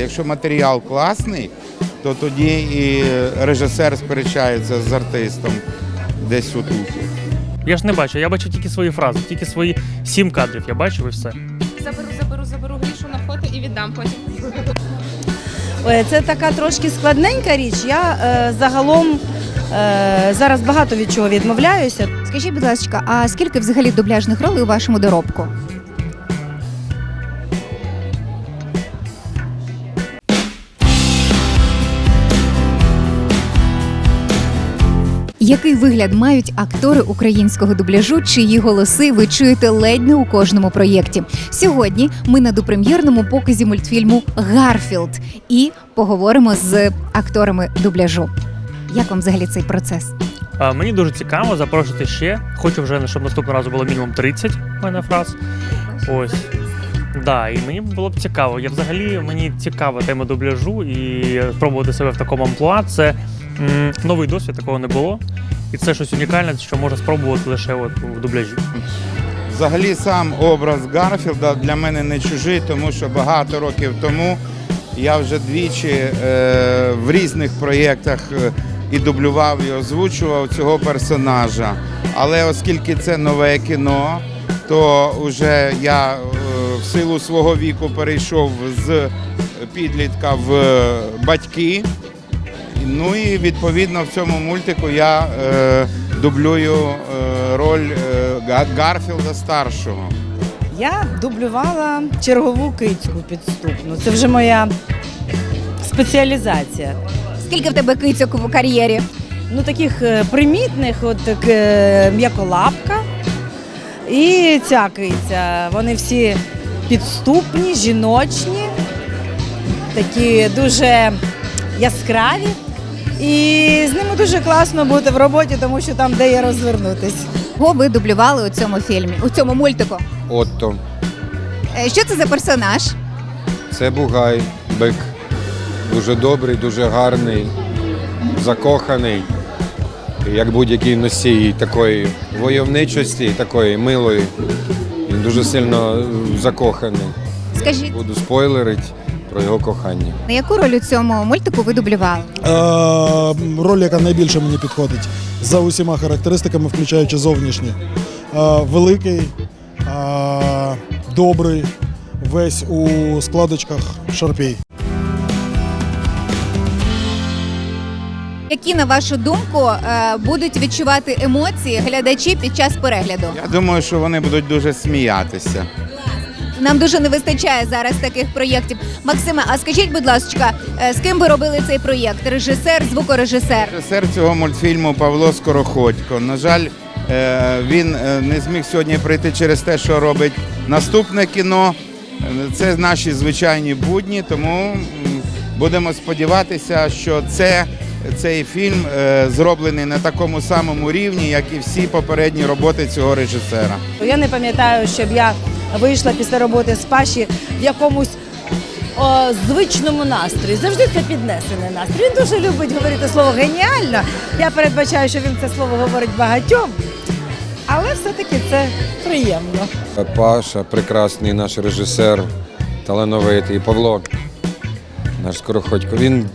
Якщо матеріал класний, то тоді і режисер сперечається з артистом десь у отут. Я ж не бачу, я бачу тільки свої фрази, тільки свої сім кадрів. Я бачу і все. Заберу, заберу, заберу грішу на фото і віддам потім. Ой, Це така трошки складненька річ. Я е, загалом е, зараз багато від чого відмовляюся. Скажіть, будь ласка, а скільки взагалі дубляжних ролей у вашому доробку? Який вигляд мають актори українського дубляжу, чиї голоси ви чуєте ледь не у кожному проєкті? Сьогодні ми на допрем'єрному показі мультфільму Гарфілд і поговоримо з акторами дубляжу. Як вам взагалі цей процес? А, мені дуже цікаво запрошувати ще. Хочу вже, щоб наступного разу було мінімум 30 в мене фраз. Ось. Да, і мені було б цікаво. Я взагалі мені цікава тема дубляжу і спробувати себе в такому амплуа. Це новий досвід, такого не було. І це щось унікальне, що можна спробувати лише от в дубляжі. Взагалі сам образ Гарфілда для мене не чужий, тому що багато років тому я вже двічі е, в різних проєктах е, і дублював, і озвучував цього персонажа. Але оскільки це нове кіно, то вже я е, в силу свого віку перейшов з підлітка в е, батьки. Ну і відповідно в цьому мультику я е, дублюю е, роль е, Гарфілда старшого. Я дублювала чергову кицьку підступну. Це вже моя спеціалізація. Скільки в тебе кицьок в кар'єрі? Ну, таких е, примітних, от так, е, м'яколапка і ця киця. Вони всі підступні, жіночні, такі дуже яскраві. І з ними дуже класно бути в роботі, тому що там де є розвернутись. Кого ви дублювали у цьому фільмі, у цьому мультику? Отто. Е, Що це за персонаж? Це Бугай, бик. Дуже добрий, дуже гарний, закоханий. Як будь-який носій такої войовничості, такої милої. Він дуже сильно е, закоханий. Скажіть, Буду спойлерити про його кохання. на яку роль у цьому мультику ви дублювали? Е, роль, яка найбільше мені підходить за усіма характеристиками, включаючи зовнішні. Е, великий, е, добрий, весь у складочках шарпій. Які, на вашу думку, е, будуть відчувати емоції глядачі під час перегляду? Я думаю, що вони будуть дуже сміятися. Нам дуже не вистачає зараз таких проєктів. Максиме, а скажіть, будь ласка, е, з ким ви робили цей проєкт? Режисер, звукорежисер? Режисер цього мультфільму Павло Скороходько. На жаль, е, він е, не зміг сьогодні прийти через те, що робить наступне кіно. Це наші звичайні будні, тому будемо сподіватися, що це. Цей фільм е, зроблений на такому самому рівні, як і всі попередні роботи цього режисера. Я не пам'ятаю, щоб я вийшла після роботи з Паші в якомусь звичному настрої. Завжди це піднесений настрій. Він дуже любить говорити слово геніально. Я передбачаю, що він це слово говорить багатьом, але все-таки це приємно. Паша, прекрасний наш режисер, талановитий. Павло, наш скороходько. Він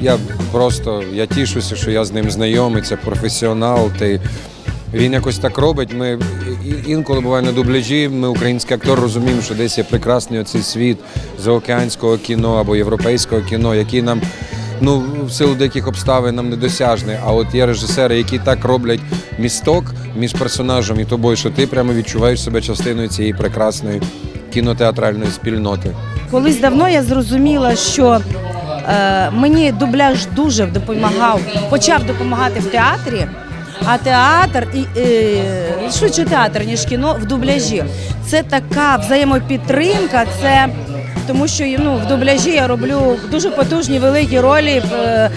я просто я тішуся, що я з ним знайомий, це професіонал. Ти, він якось так робить. Ми інколи буває на дубляжі. Ми, український актор, розуміємо, що десь є прекрасний оцей світ заокеанського кіно або європейського кіно, який нам. Ну, в силу деяких обставин нам недосяжний. А от є режисери, які так роблять місток між персонажем і тобою, що ти прямо відчуваєш себе частиною цієї прекрасної кінотеатральної спільноти. Колись давно я зрозуміла, що е, мені дубляж дуже допомагав, почав допомагати в театрі. А театр і е, швидше театр, ніж кіно в дубляжі. Це така взаємопідтримка. Це тому, що ну, в дубляжі я роблю дуже потужні великі ролі, е,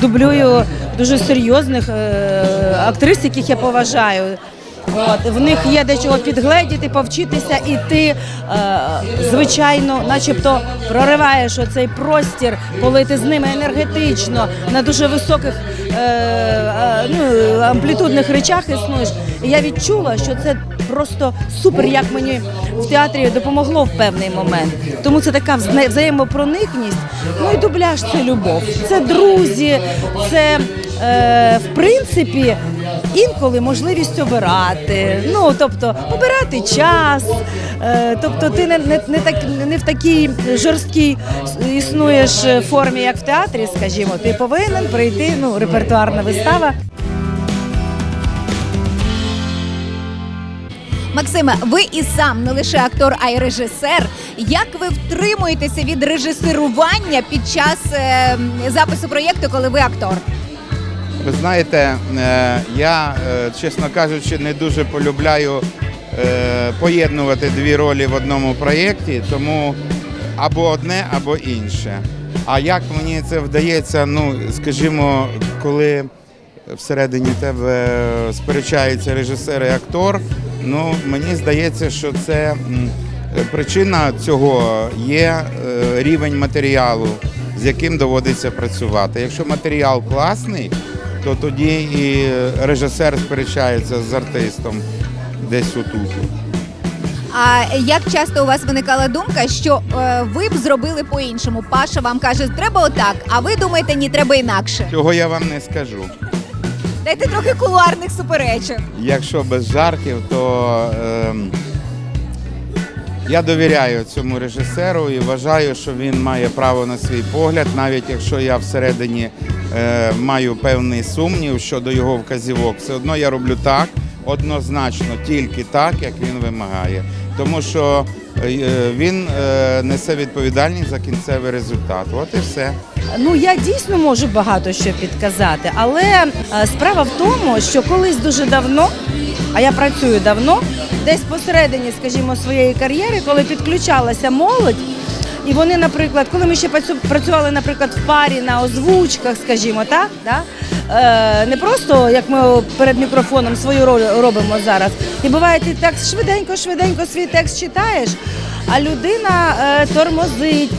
дублюю дуже серйозних е, актрис, яких я поважаю. От, в них є до чого підгледіти, повчитися, і ти, е, звичайно, начебто прориваєш оцей простір, коли ти з ними енергетично на дуже високих ну, амплітудних речах існуєш. І я відчула, що це просто супер, як мені в театрі допомогло в певний момент. Тому це така взаємопроникність. Ну і дубляж це любов, це друзі, це е, в принципі інколи можливість обирати. Ну тобто обирати час. Е, тобто ти не, не, не, так, не в такій жорсткій існуєш формі, як в театрі, скажімо. Ти повинен прийти, ну, репертуарна вистава. Максиме, ви і сам не лише актор, а й режисер. Як ви втримуєтеся від режисерування під час е, запису проєкту, коли ви актор? Ви знаєте, е, я, е, чесно кажучи, не дуже полюбляю е, поєднувати дві ролі в одному проєкті, тому або одне, або інше. А як мені це вдається, ну, скажімо, коли всередині тебе сперечаються режисер і актор, ну, мені здається, що це причина цього є рівень матеріалу, з яким доводиться працювати. Якщо матеріал класний, то тоді і режисер сперечається з артистом десь отут. А як часто у вас виникала думка, що е, ви б зробили по-іншому? Паша вам каже, треба отак, а ви думаєте, ні, треба інакше. Цього я вам не скажу. Дайте трохи кулуарних суперечок. Якщо без жартів, то ем, я довіряю цьому режисеру і вважаю, що він має право на свій погляд, навіть якщо я всередині е, маю певний сумнів щодо його вказівок, все одно я роблю так, однозначно тільки так, як він вимагає. Тому що е, він е, несе відповідальність за кінцевий результат. От і все. Ну я дійсно можу багато що підказати, але е, справа в тому, що колись дуже давно, а я працюю давно, десь посередині, скажімо, своєї кар'єри, коли підключалася молодь. І вони, наприклад, коли ми ще працю- працювали, наприклад, в парі на озвучках, скажімо, так, да? е, не просто як ми перед мікрофоном свою роль робимо зараз. І буває, ти так швиденько, швиденько свій текст читаєш, а людина е, тормозить,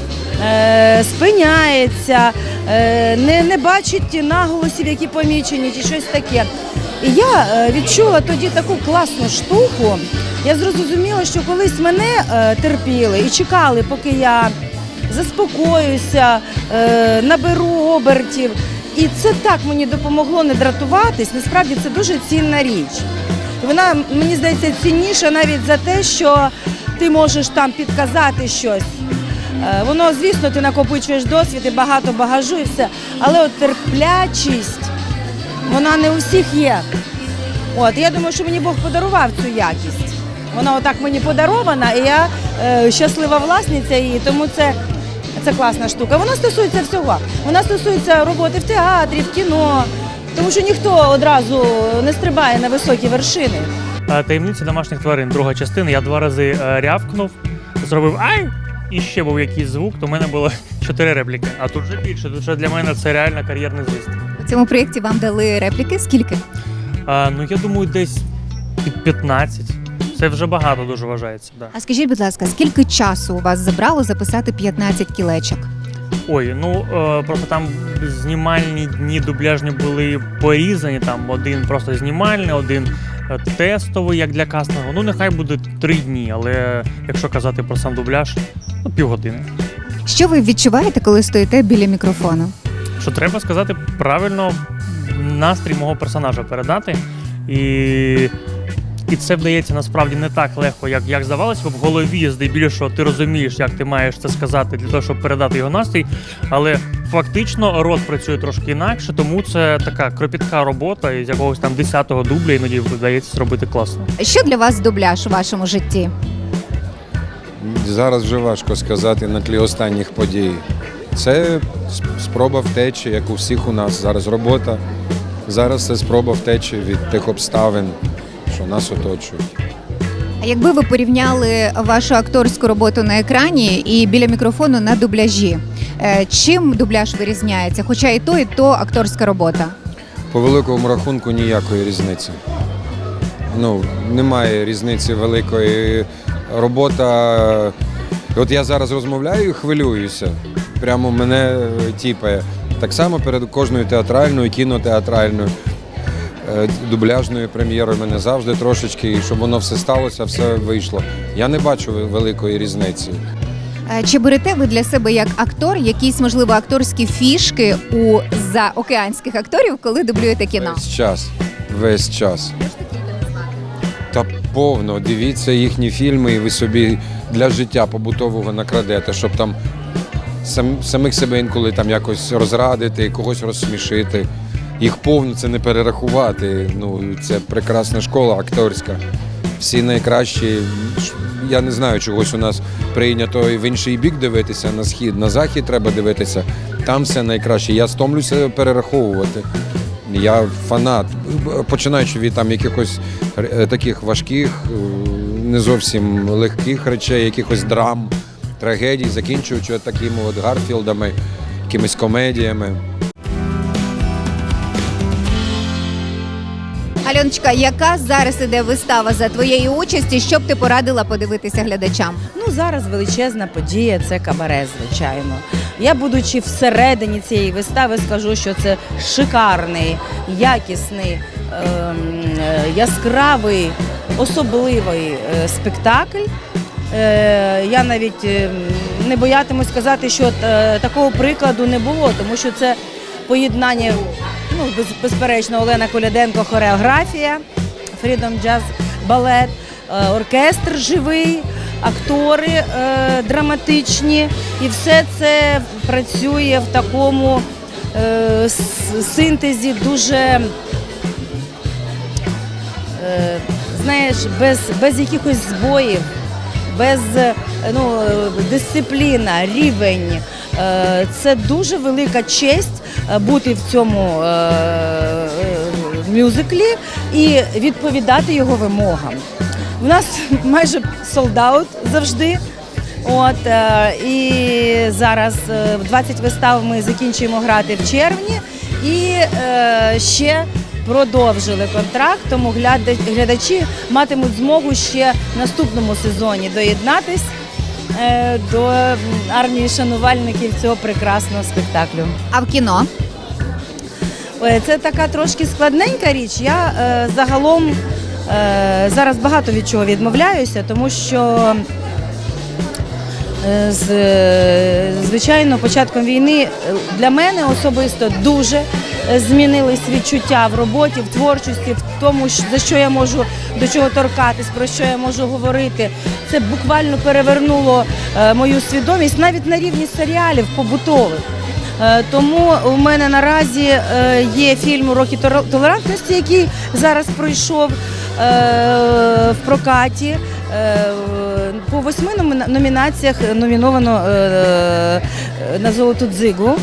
е, спиняється, е, не, не бачить наголосів, які помічені, чи щось таке. І я е, відчула тоді таку класну штуку. Я зрозуміла, що колись мене е, терпіли і чекали, поки я заспокоюся, е, наберу обертів. І це так мені допомогло не дратуватись. Насправді це дуже цінна річ. Вона мені здається цінніша навіть за те, що ти можеш там підказати щось. Воно, звісно, ти накопичуєш досвід і багато багажу і все. Але от терплячість, вона не у всіх є. От, я думаю, що мені Бог подарував цю якість. Вона отак мені подарована, і я е, щаслива власниця її, тому це, це класна штука. Вона стосується всього. Вона стосується роботи в театрі, в кіно, тому що ніхто одразу не стрибає на високі вершини. Е, Таємниці домашніх тварин, друга частина. Я два рази е, рявкнув, зробив ай! І ще був якийсь звук, то в мене було чотири репліки. А тут вже більше. Тут вже для мене це реально кар'єрний зріст. Цьому проєкті вам дали репліки. Скільки? А, ну я думаю, десь під 15. Це вже багато дуже вважається. Да. А скажіть, будь ласка, скільки часу у вас забрало записати 15 кілечок? Ой, ну е, просто там знімальні дні дубляжні були порізані. Там один просто знімальний, один е, тестовий, як для кастингу. Ну нехай буде три дні, але якщо казати про сам дубляж, ну півгодини. Що ви відчуваєте, коли стоїте біля мікрофону? Що треба сказати правильно настрій мого персонажа передати. І, і це вдається насправді не так легко, як, як здавалося, бо в голові здебільшого ти розумієш, як ти маєш це сказати для того, щоб передати його настрій. Але фактично рот працює трошки інакше, тому це така кропітка робота, і з якогось там 10-го дубля іноді вдається зробити класно. Що для вас дубляж у вашому житті? Зараз вже важко сказати на тлі останніх подій. Це спроба втечі, як у всіх у нас. Зараз робота. Зараз це спроба втечі від тих обставин, що нас оточують. А якби ви порівняли вашу акторську роботу на екрані і біля мікрофону на дубляжі, е, чим дубляж вирізняється? Хоча і то, і то акторська робота. По великому рахунку ніякої різниці. Ну, немає різниці великої. Робота. От я зараз розмовляю і хвилююся. Прямо мене е, тіпає. Так само перед кожною театральною, кінотеатральною. е, дубляжною прем'єрою. Мене завжди трошечки, і щоб воно все сталося, все вийшло. Я не бачу великої різниці. Е, Чи берете ви для себе як актор якісь, можливо, акторські фішки у заокеанських акторів, коли дублюєте кіно? Весь час. Весь час. Та повно. Дивіться їхні фільми, і ви собі для життя побутового накрадете, щоб там сам, самих себе інколи там якось розрадити, когось розсмішити. Їх повно це не перерахувати. Ну, це прекрасна школа акторська. Всі найкращі. Я не знаю, чогось у нас прийнято в інший бік дивитися, на схід, на захід треба дивитися. Там все найкраще. Я стомлюся перераховувати. Я фанат, починаючи від там якихось е, таких важких, е, не зовсім легких речей, якихось драм, трагедій, закінчуючи такими от Гарфілдами, якимись комедіями. Альоночка, яка зараз іде вистава за твоєї участі? Що б ти порадила подивитися глядачам? Ну зараз величезна подія це кабаре, звичайно. Я, будучи всередині цієї вистави, скажу, що це шикарний, якісний, ем, е, яскравий, особливий е, спектакль. Е, Я навіть е, не боятимусь сказати, що е, такого прикладу не було, тому що це поєднання, ну без- безперечно, Олена Коляденко, хореографія, Freedom Jazz балет, оркестр живий, актори драматичні, і все це працює в такому синтезі дуже. Знаєш, без, без якихось збоїв, без ну, дисципліна, рівень. Е, Це дуже велика честь е, бути в цьому е, мюзиклі і відповідати його вимогам. У нас майже солдат завжди. От і зараз е, в 20 вистав ми закінчуємо грати в червні і ще продовжили контракт, тому глядачі матимуть змогу ще в наступному сезоні доєднатись е, до армії шанувальників цього прекрасного спектаклю. А в кіно? Це така трошки складненька річ. Я е, загалом е, зараз багато від чого відмовляюся, тому що е, з, звичайно, початком війни для мене особисто дуже змінились відчуття в роботі, в творчості, в тому, за що я можу до чого торкатись, про що я можу говорити. Це буквально перевернуло е, мою свідомість навіть на рівні серіалів побутових. Е, Тому у мене наразі е, є фільм Уроки толерантності, який зараз пройшов е, в прокаті. Е, По восьми номінаціях номіновано е, е, на золоту дзигу.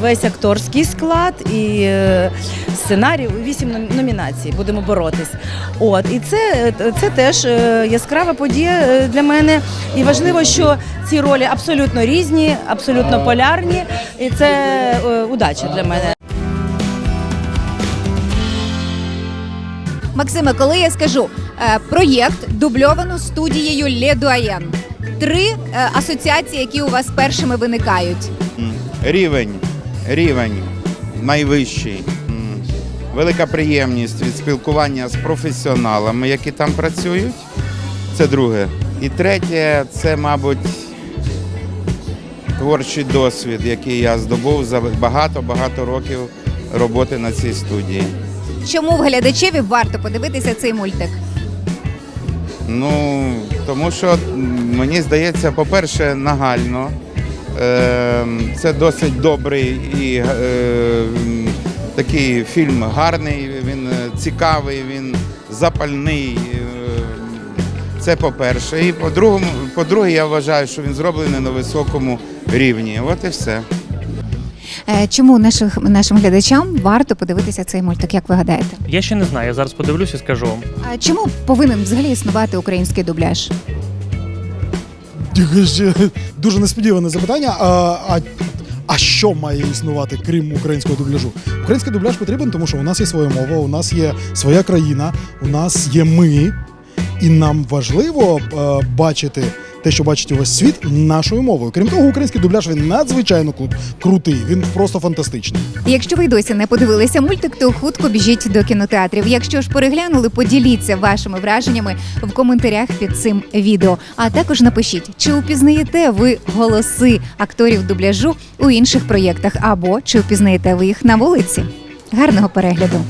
Весь акторський склад і е, сценарій, вісім номінацій. Будемо боротись. От і це, це теж е, яскрава подія е, для мене. І важливо, що ці ролі абсолютно різні, абсолютно полярні, і це удача для мене. Максиме, коли я скажу проєкт дубльовано студією Ле Дуаєн. Три асоціації, які у вас першими виникають. Рівень, рівень найвищий. Велика приємність від спілкування з професіоналами, які там працюють. Це друге. І третє, це, мабуть, творчий досвід, який я здобув за багато-багато років роботи на цій студії. Чому в глядачеві варто подивитися цей мультик? Ну, тому що мені здається, по-перше, нагально. Е, Це досить добрий і е, такий фільм гарний, він е, цікавий, він запальний. е, Це по-перше. І по-другому, по-друге, я вважаю, що він зроблений на високому рівні. От і все. Е, чому наших, нашим глядачам варто подивитися цей мультик, як ви гадаєте? Я ще не знаю, я зараз подивлюся і скажу вам. А чому повинен взагалі існувати український дубляж? Ще Дуже несподіване запитання. А, а, а що має існувати, крім українського дубляжу? Український дубляж потрібен, тому що у нас є своя мова, у нас є своя країна, у нас є ми, і нам важливо е, бачити те, що бачить увесь світ, нашою мовою. Крім того, український дубляж він надзвичайно кру- крутий. Він просто фантастичний. Якщо ви досі не подивилися мультик, то хутко біжіть до кінотеатрів. Якщо ж переглянули, поділіться вашими враженнями в коментарях під цим відео. А також напишіть, чи упізнаєте ви голоси акторів дубляжу у інших проєктах, або чи впізнаєте ви їх на вулиці. Гарного перегляду!